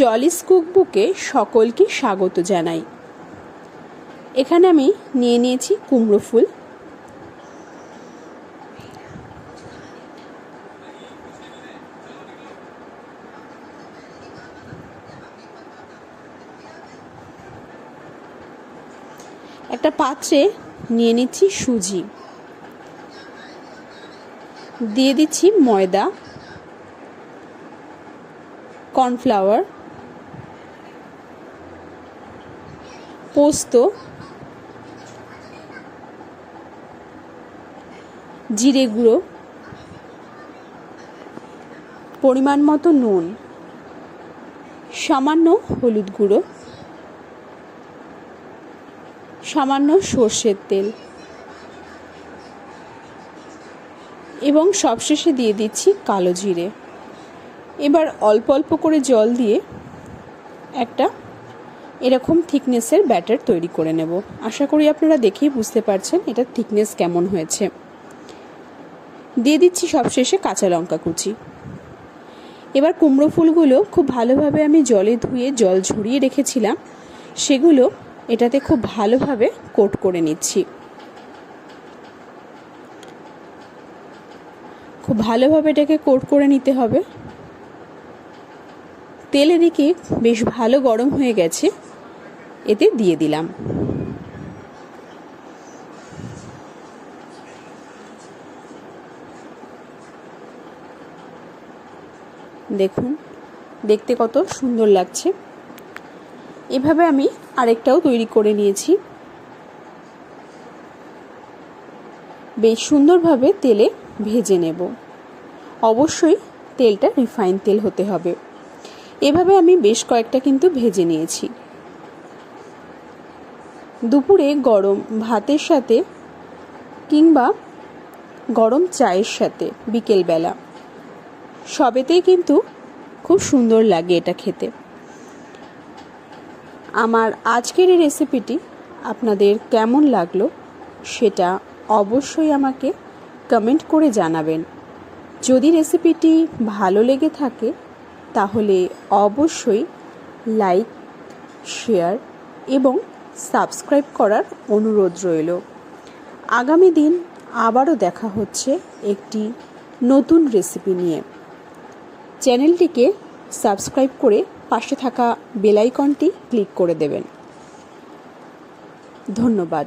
জলিস কুকবুকে সকলকে স্বাগত জানাই। এখানে আমি নিয়ে নিয়েছি কুমড়ো ফুল। একটা পাত্রে নিয়ে নিচ্ছি সুজি। দিয়ে দিচ্ছি ময়দা। কর্নফ্লাওয়ার, পোস্ত, জিরে গুঁড়ো, পরিমাণ মতো নুন, সামান্য হলুদ গুঁড়ো, সামান্য সর্ষের তেল এবং সবশেষে দিয়ে দিচ্ছি কালো জিরে। এবার অল্প অল্প করে জল দিয়ে একটা এরকম থিকনেসের ব্যাটার তৈরি করে নেব। আশা করি আপনারা দেখেই বুঝতে পারছেন এটা থিকনেস কেমন হয়েছে। দিয়ে দিচ্ছি সবশেষে কাঁচা লঙ্কা কুচি। এবার কুমড়ো ফুলগুলো খুব ভালোভাবে আমি জলে ধুয়ে জল ঝরিয়ে রেখেছিলাম। সেগুলো এটাতে খুব ভালোভাবে কোট করে নিচ্ছি। খুব ভালোভাবে এটাকে কোট করে নিতে হবে। তেল এদিকে বেশ ভালো গরম হয়ে গেছে, এতে দিয়ে দিলাম। দেখুন, দেখতে কত সুন্দর লাগছে। এভাবে আমি আরেকটাও তৈরি করে নিয়েছি। বেশ সুন্দরভাবে তেলে ভেজে নেব। অবশ্যই তেলটা রিফাইন তেল হতে হবে। এভাবে আমি বেশ কয়েকটা কিন্তু ভেজে নিয়েছি। দুপুরে গরম ভাতের সাথে কিংবা গরম চায়ের সাথে বিকেলবেলা। সবেতেই কিন্তু খুব সুন্দর লাগে এটা খেতে। আমার আজকের এই রেসিপিটি আপনাদের কেমন লাগল সেটা অবশ্যই আমাকে কমেন্ট করে জানাবেন। যদি রেসিপিটি ভালো লেগে থাকে তাহলে অবশ্যই লাইক, শেয়ার এবং সাবস্ক্রাইব করার অনুরোধ রইল। আগামী দিন আবারও দেখা হচ্ছে একটি নতুন রেসিপি নিয়ে। চ্যানেলটিকে সাবস্ক্রাইব করে পাশে থাকা বেলাইকনটি ক্লিক করে দেবেন। ধন্যবাদ।